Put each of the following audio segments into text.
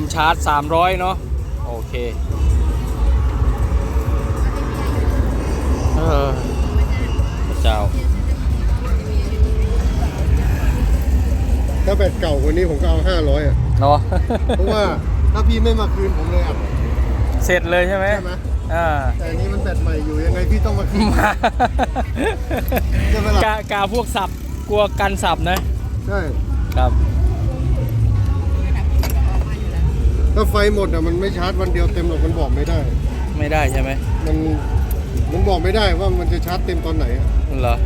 มเช่ารวมชาร์จ 300 เนาะโอเคเออพระเจ้า ถ้าแบตเก่ากว่านี้ผมก็เอาห้าร้อยอะ เนาะ เพราะว่าถ้าพี่ไม่มาคืนผมเลยอะเสร็จเลยใช่ไหมใช่ไหมอ่าแต่อันนี้มันแบตใหม่อยู่ยังไงพี่ต้องมาคืนมาใช่ไหมล่ะกากาพวกสับกลัวกันสับนะ ใช่ ครับ ถ้าไฟหมดอะมันไม่ชาร์จวันเดียวเต็มหรอกมันบอกไม่ได้ ไม่ได้ใช่ไหมมันมันบอกไม่ได้ว่ามันจะชาร์จเต็มตอนไหนอะเหรอ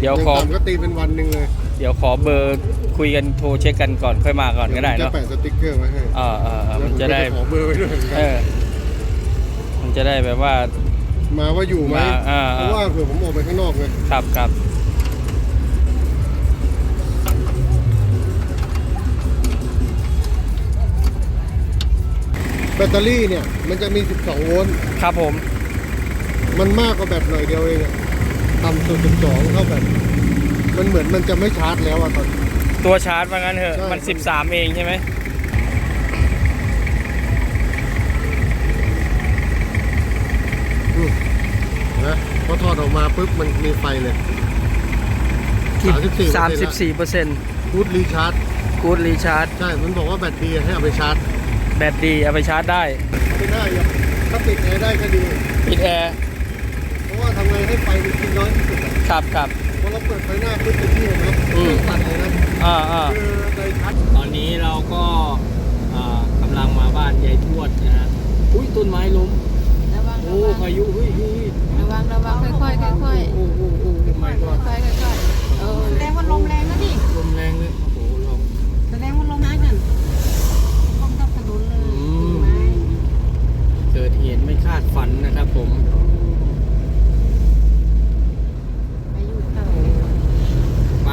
เดี๋ยวอย่างขอต่ำก็ตีเป็นวันหนึ่งเลยเดี๋ยวขอเบอร์คุยกันโทรเช็คกันก่อนค่อยมาก่อนก็ได้จะเนาะแปะสติ๊กเกอร์ไว้ให้อ่าอ่าอ่ามันจะได้ แล้วผมก็ขอเบอร์ไว้ด้วยเหมือนกัเอนอ มันจะได้แบบว่า มาว่าอยู่ไหมมาอ่าเพอ่า ราะว่าเผื่อผมออกไปข้างนอกไง ครับครับ แบตเตอรี่เนี่ย มันจะมี 12 โวลต์ ครับผม มันมากกว่าแบตหน่อยเดียวเองอะต่ำสุด12เท่าแบตมันเหมือนมันจะไม่ชาร์จแล้วอะตอนตัวชาร์จว่างั้นเถอะ ใช่ มัน 13 เองใช่ไหมอืมนะพอถอดออกมาปุ๊บมันมีไฟเลยสามสิบสี่เปอร์เซ็นต์พูดรีชาร์จ กูดรีชาร์จ ใช่ มันบอกว่าแบตดีให้เอาไปชาร์จ แบตดีเอาไปชาร์จได้ไม่ได้อะถ้าปิดแอร์ได้ก็ดี ปิดแอร์เพราะว่าทำไงให้ไฟมันกินน้อยที่สุดอะครับครับ พอเราเปิดไฟหน้าปุ๊บเป็นที่เห็นไหมอืม ตัดเลยนะอ่าอ่าคือในชัดตอนนี้เราก็อ่ากำลังมาบ้านยายทวดนะฮะอุ้ยต้นไม้ล้มระวังโอ้ระวังพายุเฮ้ยเฮ้ยระวังระวังค่อยๆค่อยโอ้โอ้โอ้ไม่ๆก็ค่อยๆค่อยๆเออแสดงว่าลมแรงนะดิลมแรงเลยโอ้โหลม แสดงว่าลมแรงนั่นลมทับถนนเลย อืม ไม้ เกิดเหตุไม่คาดฝันนะครับผม พายุเข้า ไป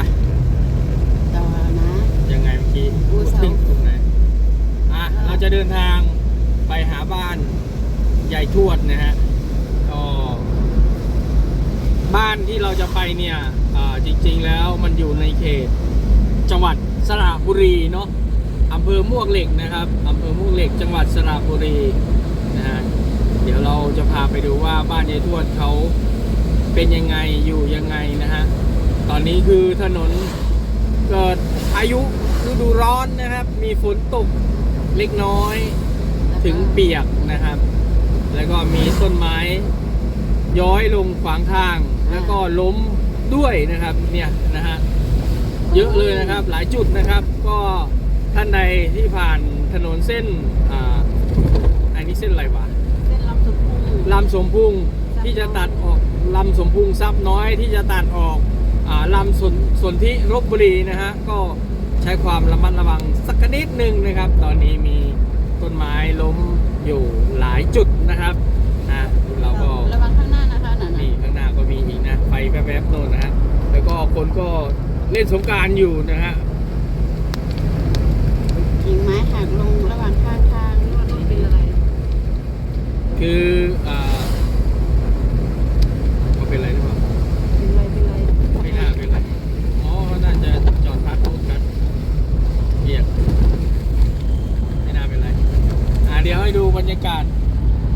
ต่อนะ ยังไงเมื่อกี้ อูเสา ทิ้งตรงไหนอะเราจะเดินทางไปหาบ้านยายทวดนะฮะก็บ้านที่เราจะไปเนี่ยอ่าจริง ๆ แล้วมันอยู่ในเขต จังหวัดสระบุรีเนาะอำเภอม วกเหล็กนะครับอำเภอมวกเหล็กจังหวัดสระบุรีนะฮะเดี๋ยวเราจะพาไปดูว่าบ้านยายทวดเขาเป็นยังไงอยู่ยังไงนะฮะตอนนี้คือถนนเกิดพายุฤดูร้อนนะครับ มีฝนตกเล็กน้อยถึงเปียกนะครับ แล้วก็มีต้นไม้ ย้อยลงขวางทาง แล้วก็ล้มด้วยนะครับเนี่ยนะฮะเยอะเลยนะครับหลายจุดนะครับก็ ท่านใดที่ผ่านถนนเส้นอ่าอันนี้เส้นอะไรวะเส้นลำสุดพุ่งลำสมพุงที่จะตัดออกลำสมพุงซับน้อยที่จะตัดออกอาลำสนสนที่รบบุรีนะฮะก็ใช้ความระมัดระวังสักนิดหนึ่งนะครับ ตอนนี้มีต้นไม้ล้มอยู่หลายจุดนะครับนะเราก็ระวังข้างหน้านะคะนั่นนี่น่ะข้างหน้าก็มีอีกนะไฟแป๊บๆโน่นนะฮะแล้วก็คนก็เล่นสงกรารอยู่นะฮะกิ่งไม้ หักลงระหว่างข้างทางรถเป็นอะไรคืออ่าเขาเป็นอะไรหรือเปล่าเป็นไรเป็นไรไม่น่าเป็นไรอ๋อน่าจะจอดพักรถกันเหยียบไม่น่าเป็นไรอ่าเดี๋ยวให้ดูบรรยากาศ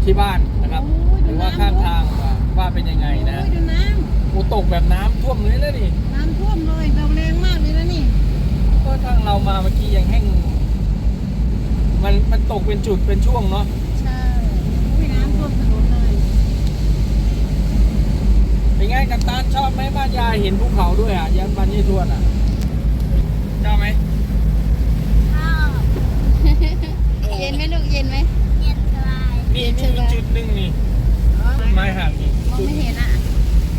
ที่บ้านนะครับ หรือว่าข้างทางว่าว่าเป็นยังไงนะโอ้ยดูน้โอ้ตกแบบน้ำท่วมเลยนะนี่ำน้ำท่วมเลยลมแรงมากเลยนะนี่ ก็ทางเรามาเมื่อกี้ยังแห้ง มันมันตกเป็นจุดเป็นช่วงเนาะใช่อุ้ยน้ำท่วมถนนเลยเป็นไงกับตาชอบไหมบ้านยายเห็นภูเขาด้วยอะยันบ้านยี่ทวนอะชอบไหมเย็นไหมลูกเย็นไหมนี่นี่มีจุดหนึ่งนี่ต้นไม้หักนี่มองจุดไม่เห็นอะ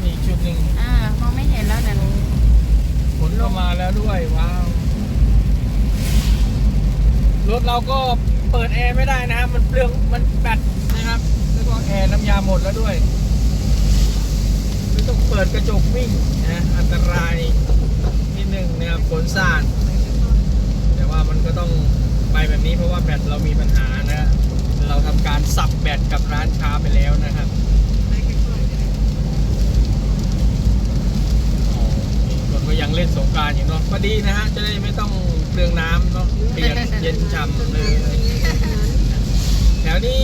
นี่จุดหนึ่งอ่ามองไม่เห็นแล้วนะฝนก็มาแล้วด้วยว้าว รถเราก็เปิดแอร์ไม่ได้นะครับ มันเปลืองมันแบตนะครับ แล้วก็แอร์น้ำยาหมดแล้วด้วยไม่ต้องเปิดกระจกวิ่งนะอันตรายนิดนึงนะครับฝนสาดแต่ว่ามันก็ต้องไปแบบนี้เพราะว่าแบตเรามีปัญหานะเราทำการสับแบตกับร้านค้าไปแล้วนะครับคนก็ยังเล่นสงการอยู่เนาะพอดีนะฮะจะได้ไม่ต้อง เปลืองน้ำเนาะเปียกเย็นฉ่ำเลยแถวนี้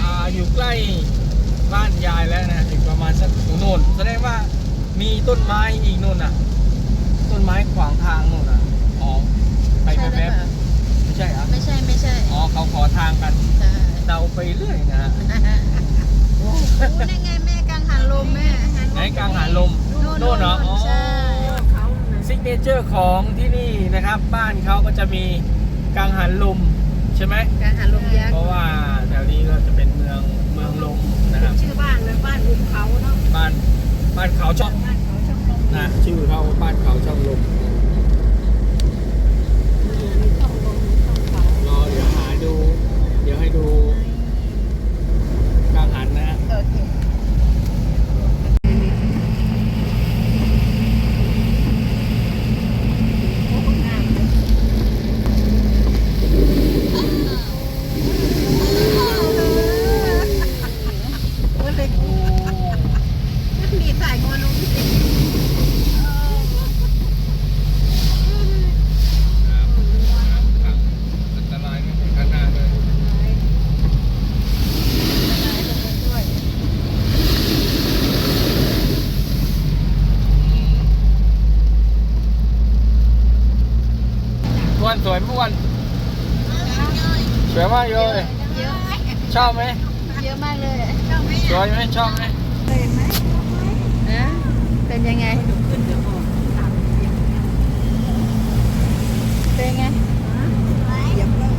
อ่าอยู่ใกล้บ้านยายแล้วนะอีกประมาณสักโน่นแสดงว่ามีต้นไม้อีกโน่นอะ ต้นไม้ขวางทางโน่นอะอ๋อไปใช่หรือแป๊บเปล่าๆไม่ใช่เหรอไม่ใช่ไม่ใช่อ๋อเขาขอทางกันใช่เดาไปเรื่อยนะฮะโอ้นั่นไงแม่กังหันลมแม่ไหนกลางหาลมโน่นเหรออ๋อใช่ซิกเนเจอร์ของที่นี่ นะครับบ้านเขาก็จะมีกังหันลมใช่ไหมกังหันลมยักเพษ์ราะว่าแถวนี้ก็จะเป็นเมืองเมืองลมนะครับ ชื่อบ้านเลยบ้านหุบเขาเนาะบ้านบ้านเขาช่องบ้านเขาช่องลมนะชื่อเขาบ้านเขาช่องลมมีช่องลมมีช่องเขา รอเดี๋ยวหาดู เดี๋ยวให้ดูกังหันนะฮะ โอเค โอ้ยเลยกูมีสายงอนุ่มสิ ครับครับอันตรายไม่ถึงขนาดเลย อ้วนสวยไหมอ้วน สวยมากเลยเยอะชอบไหมเยอะมากเลยสวยไหมชอบไหมนะเป็นยังไงเป็นไง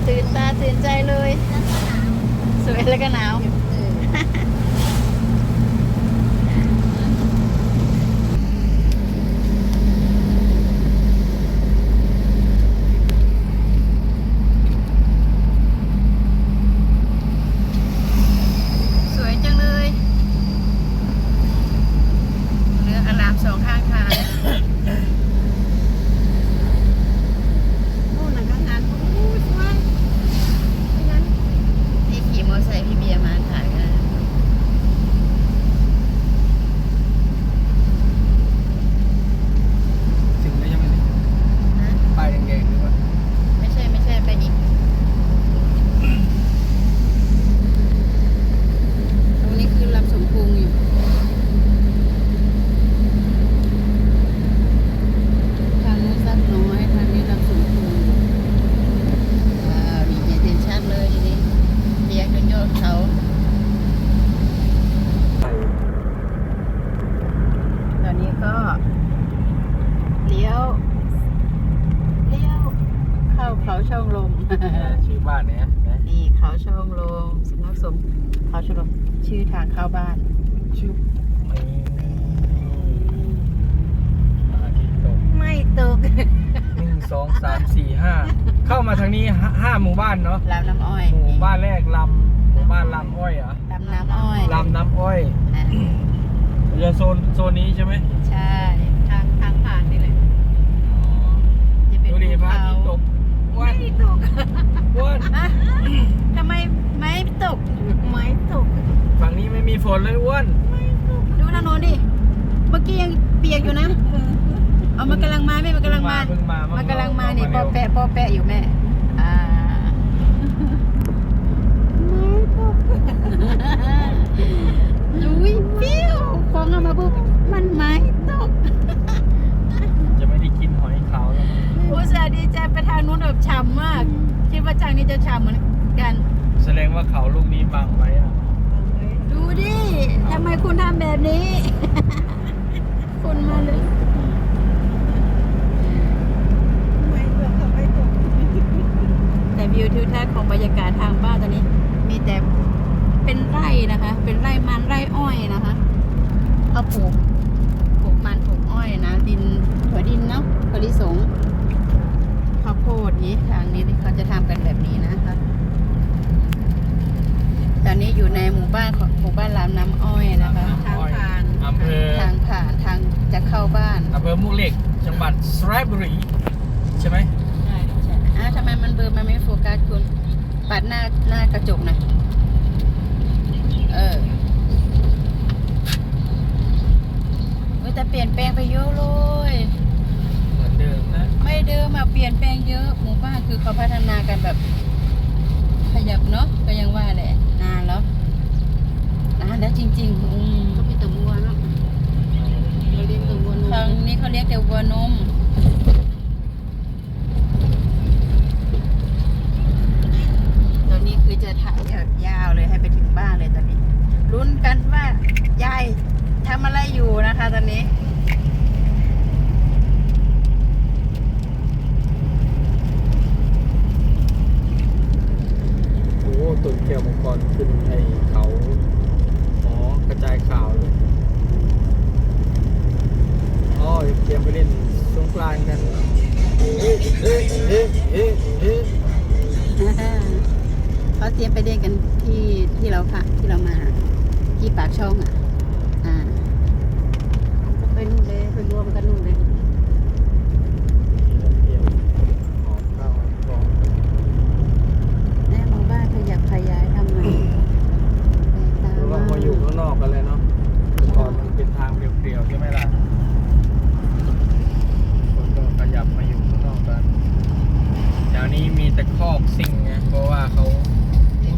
ตื่นตาตื่นใจเลย สวยแล้วก็หนาว สวยจังเลยเรืออารามสองข้างทางนู่นน่ะข้างงานโอ้ยสวยไม่งั้นพี่ขี่มอเตอร์ไซค์พี่เบียร์มาถ่ายกัน ถึงแล้วยังไงเนี่ย นะ ป้ายแดงๆหรือเปล่า ไม่ใช่ไม่ใช่ไปอีกตรงนี้คือลำสมพุงอยู่ ทางนู้นสักน้อย ทางนี้ลำสมพุงว้าวนี่เห็นชัดเลยทีนี้เรียกจนยอดเขา ตอนนี้ก็เลี้ยว เลี้ยว เข้าเขาช่องลม ชื่อบ้านเนี่ยนะ นี่เขาช่องลมสำนักสงฆ์เขาช่องลมชื่อ ทางเข้าบ้านชื่อไม่อาทิตย์ตกไม่ตกหนึ่งสองสามสี่ห้าเข้ามาทางนี้ห้าห้าหมู่บ้านเนาะลำน้ำอ้อยหมู่บ้านแรกลำหมู่บ้านลำอ้อยเหรอลำน้ำอ้อยลำน้ำอ้อยอะจะโซนโซนนี้ใช่ไหมใช่ ทางทางผ่านนี่แหละอ๋อจะเป็นดูดิพระอาทิตย์ตกอ้วน ไม่ตกอ้วนฮะทำไมไม่ตกไม่ตก ฝั่งนี้ไม่มีฝนเลยอ้วนดูทางโน้นดิ เมื่อกี้ยังเปียกอยู่นะ เอามันกำลังมาแม่มันกำลังมา เพิ่งมามันกำลังมานี่ปเร็อวแปะปอแปะอยู่แม่ อ่าอุ้ยปิ้วของเอามาปุ๊บมันไม้ตก จะไม่ได้กินหอยขาวแล้วมั้ง อุตส่าห์ดีใจไปทางนู้นแบบฉ่ำมาก คิดว่าทางนี้ จะฉ่ำเหมือนกัน แสดงว่าเขาลูกนี้บังไว้อะดูดิทำไมคุณทำแบบนี้ คุณมาเลยแต่วิวทิวทัศน์ของบรรยากาศทางบ้านตอนนี้ มีแต่เป็นไร่นะคะ เป็นไร่มันไร่อ้อยนะคะเขาปลูกปลูกมันปลูกอ้อยนะ ดินถั่วดินเนาะถั่วลิสง ข้าวโพดนี้ทางนี้เขาจะทำกันแบบนี้นะคะ ตอนนี้อยู่ในหมู่บ้านของหมู่บ้านลามน้ำอ้อยนะคะ ทางผ่านอำเภอทางผ่านทางจะเข้าบ้านอำเภอมุกเหล็ก จังหวัดสระบุรีใช่ไหมใช่ใช่อะทำไมมันเบลอร์มันไม่โฟกัสคุณปัดหน้าหน้ากระจกหน่อยเออเว้ยแต่เปลี่ยนแปลงไปเยอะเลย เหมือนเดิมลี่ยนแปลงเยอะหมู่บ้านคือเขาพัฒนากันแบบ ขยับเนาะก็ยังว่าแหละนานแล้วนานแล้วจริง ๆ อืมก็มีแต่วัวเนาะเราเลี้ยงแต่วัวนมทางนี้เขาเรียกแต่วัวนมตอนนี้คือจะถ่ายแบบยาวเลยให้ไปถึงบ้านเลยตอนนี้ลุ้นกันว่ายายทำอะไรอยู่นะคะ ตอนนี้ โอ้ตุ่นเกี่ยวมังกรขึ้นไอ เขาอ๋อกระจายข่าวเลยอ๋อเตรียมไปเล่นสงกรานต์กันเอ๊ะเอ๊ะเอ๊ะเอ๊ะเอ๊ะเขาเตรียมไปเรียนกันที่ที่เราค่ะที่เรามาที่ปากช่องอะ อ่าไปนู่นเลยไปรวมกันนู่นเลย เตรียมออกข้าวออกของ แน่หมู่บ้านขยับขยายทำใหม่แปลกตา เพราะว่าพออยู่ข้าง นอกกันเลยเนาะก่อนมันเป็นทางเปลี่ยวๆใช่ไหมล่ะคนก็ขยับมาอยู่ข้างนอกกันแถวนี้มีแต่คอกซิ่งไงเพราะว่าเขา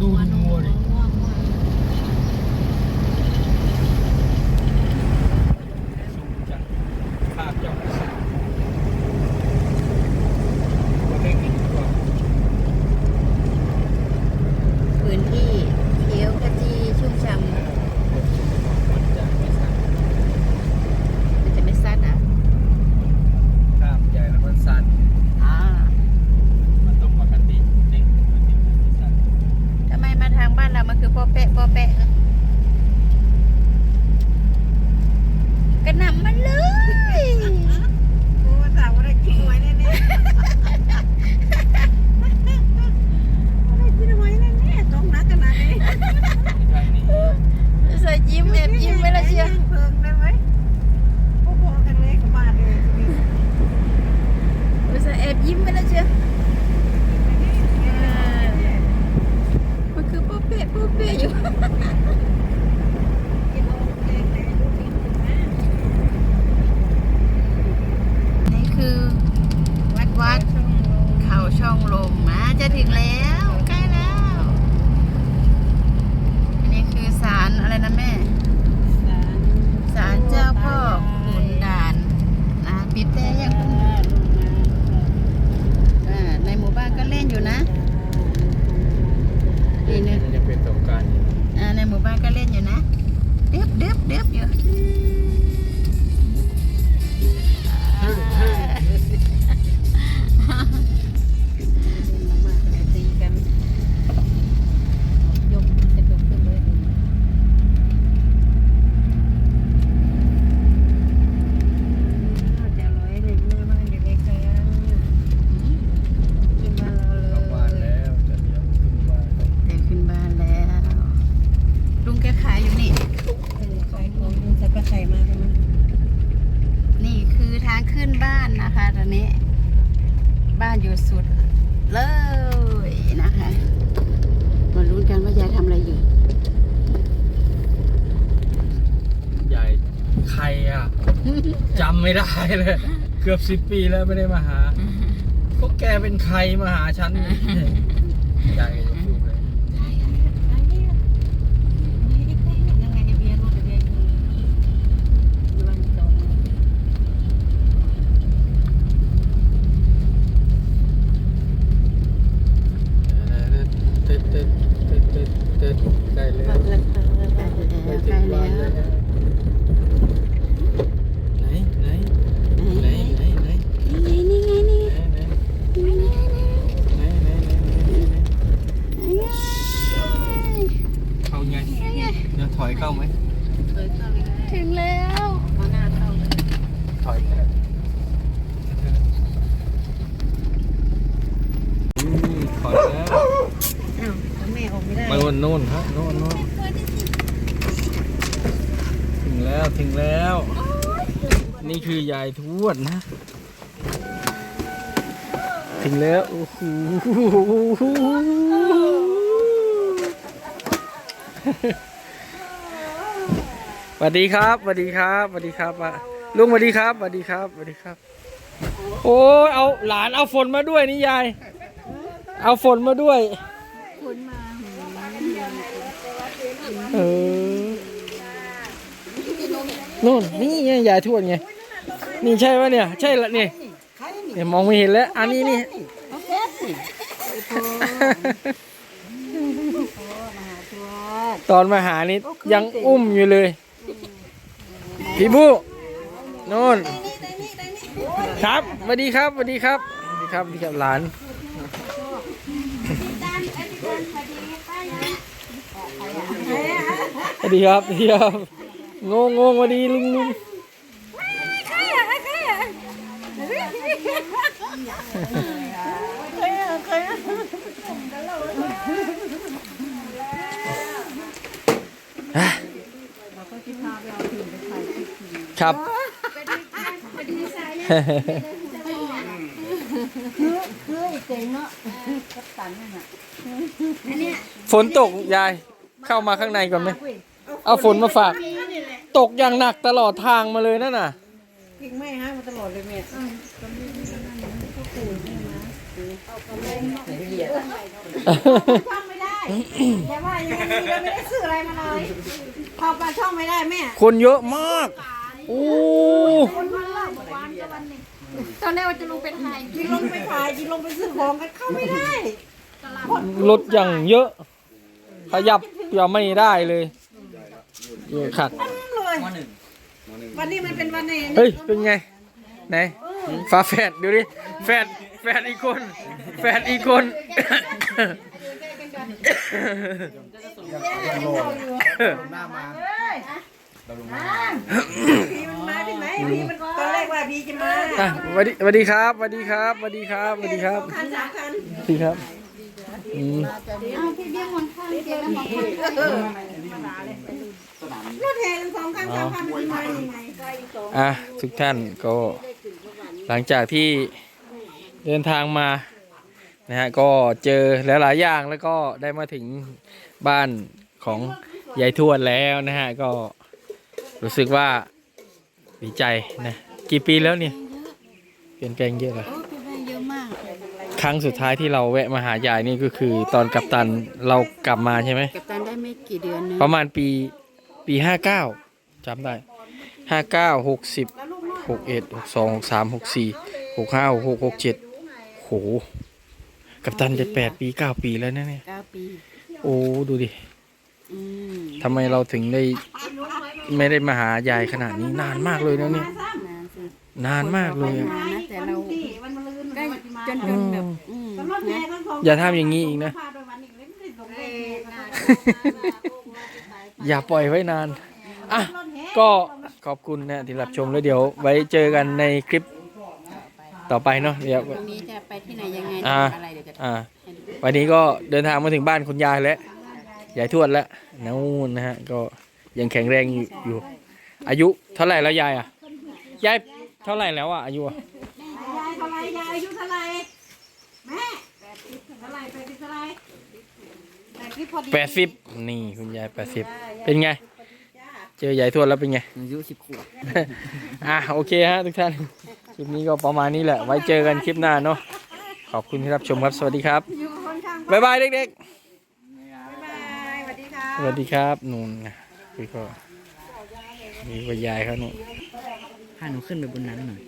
ดูดูวัวดิ ง่วงง่วง สูงจังภาพจอสูงตัวเล็กนิดกว่า พื้นที่เขียวขจีชุ่มฉ่ำ มันจะไม่สั้น มันจะไม่สั้นอะ ภาพใหญ่แล้วมันสั้น อ่า มันต้องปกติเด็กปกติมันไม่สั้น ทำไมมาทางบ้านเรามันคือพ่อเป๊ะพ่อเป๊ะอะกระหน่ำมันเลย กูว่าสาวว่าได้กินหวยแน่ๆได้กินหวยแน่ๆต้องนักขนาดนี้ ใช่นี่ ใส่ยิ้มแอบยิ้มไว้และเชียว เพิ่งได้ไหมพอๆกันเลยกับบ้านเลย ใส่แอบยิ้มไว้และเชียวเออมันคือพ่อเป๊ะพ่อเป๊ะอยู่ กินโอเคเลยลูกกินถึงนะ นี่คือวัดวัดเขาช่องลมมาจะถึงแล้วใกล้แล้ว อันนี้คือศาลอะไรนะแม่ ศาลเจ้าพ่อขุนด่านนะปี แต่ยังอ่าในหมู่บ้านก็เล่นอยู่นะนี่นึงมันจะเป็นสงกรารอ่าในหมู่บ้านก็เล่นอยู่นะเดือบเดือบเดือบอยู่ มาใช่ไหมนี่คือทางขึ้นบ้านนะคะตอนนี้ บ้านอยู่สุดเลยนะคะมาลุ้นกันว่ายายทำอะไรอยู่ ใหญ่ใครอะ จำไม่ได้เลย เกือบสิบปีแล้วไม่ได้มาหาพวกแกเป็นใครมาหาฉัน ใหญ่จะพูดเลย ยังไงจะเบียร์รถจะเบียร์อยู่วันตรง เต็ดเต็ดเต็ดเต็ดเต็ดใกล้แล้ว วันละครั้งละ ใกล้ วัน แล้ว ไป ใก ถึ ล้ ง แล้ บ้าน ว แล้วนะไหนไหนไหนไหนไหน นี่นี่ไงนี่ ไหนไหนไหนไหนไหนเข้าไงเดี๋ยวถอยเข้าไหม เคยเข้าเลย ถึงแล้ว มาหน้าเข้าเลย ถอยก็ได้อืมถอยแล้ว อ้าวแล้วแม่ออกไม่ได้ ไปวันโน่ นครับโน่นโน่นถึงแล้วถึงแล้ว นี่คือยายทวดนะ ถึงแล้วโอ้โหสวัสดีครับสวัสดีครับสวัสดีครับอะลุงสวัสดีครับสวัสดีครับสวัสดีครับ โอ้เอาหลานเอาฝนมาด้วยนี่ยาย เอาฝนมาด้วยคุณมา เออนู่นนี่ไงยายทวดไงนี่ใช่ปะเนี่ย ใช่ละนี่เนี่ยมองไม่เห็นแล้ว อันนี้นี่ตอนมาหานี่ยังอุ้มอยู่เลย พี่บูนู่นครับสวัสดีครับสวัสดีครับสวัสดีครับสวัสดีครับหลาน สวัสดีครับสวัสดีครับงงงงสวัสดีลุงลุงอะครับฝนตกยาย เข้ามาข้างในก่อนไหม เอาฝนมาฝาก ตกอย่างหนักตลอดทางมาเลยนั่นน่ะกิ่งไม้ฮะมาตลอดเลยแม่ช่องไม่ได้แต่ว่ายังไงเราไม่ได้ซื้ออะไรมาเลยพอปลาช่องไม่ได้แม่คนเยอะมากโอ้ตอนแรกว่าจะลงเป็นไฮยิงลงไปขายยิงลงไปซื้อของกันเข้าไม่ได้รถอย่างเยอะ ขยับอย่าไม่ได้เลยเยอะ ขัดเลยวันนี้มันเป็นวันไหนเฮ้ยเป็นไงไหนฟ้าแฝดดูดิแฝดแฝดอีกคนแฝดอีกคนพีมันมาที่ไหนพีมันตอนแรกว่าพีจะมาอะสวัสดีสวัสดีครับสวัสดีครับสวัสดีครับสวัสดีครับคันสามคันสวัสดีครับอืมอ้าวพี่เบี้ยมอนข้างเตียงแล้วมองข้างเออ รถแห่กันสองคันสามคันมันมายังไงอะทุกท่านก็หลังจากที่เดินทางมานะฮะก็เจอหลายๆอย่างแล้วก็ได้มาถึงบ้านของยายทวดแล้วนะฮะก็รู้สึกว่าดีใจนะกี่ปีแล้วเนี่ยเปลี่ยนแปลงเยอะเลยโอ้พี่แม่เยอะมากครั้งสุดท้ายที่เราแวะมาหายายนี่ก็คือตอนกัปตันเรากลับมาใช่ไหมกับตันได้ไม่กี่เดือนนึงประมาณปี ปีห้าเก้าจำได้ห้าเก้าหกสิบหกเอ็ดหกสองหกสามหกสี่หกห้าหกหกหกเจ็ดโห กัปตันจะแปดปีเก้าปีแล้วนะเนี่ยเก้าปีโอ้ดูดิอืมทำไมเราถึงได้ไม่ได้มาหายายขนาดนี้นานมากเลยนะเนี่ย นานสินานมากเลยอะนานนะแต่เราวันมะรืนก็จนจนแบบอืมรถแห่กันสองอย่าทำอย่างนี้อีกนะพาไปวันอี อย่าปล่อยไว้นาน อะ ก็ขอบคุณนะที่รับชมแล้วเดี๋ยว ไว้เจอกันในคลิปต่อไปเนาะเดี๋ยว พรุ่งนี้จะไปที่ไหนยังไงอ่า ทำอะไรเดี๋ยวจะอ่าวันนี้ก็เดินทางมาถึงบ้านคุณยายแล้วยายทวดแล้วนู่นนะฮะ ก็ยังแข็งแรงอยู่อยู่ อายุเท่าไหร่แล้วยายอะ ยายเท่าไหร่แล้วอะอายุอะยายเท่าไรยายอายุเท่าไรแม่แปดสิบเท่าไรแปดสิบเท่าไร แปดสิบพอดีแปดสิบนี่คุณยายแปดสิบเป็นไง เจอยายทวดแล้วเป็นไง อายุสิบขวบ อะโอเคฮะทุกท่าน คลิปนี้ก็ประมาณนี้แหละ ไว้เจอกันคลิปหน้าเนาะขอบคุณที่รับชมครับ สวัสดีครับอยู่คนข้างบ๊ายบายเด็กบายสวัสดีค่ะ ๆสวัสดีครับนู่นนะคือก็นี่ก็ยายเขาหนูพาหนูขึ้นไปบนนั้นหน่อย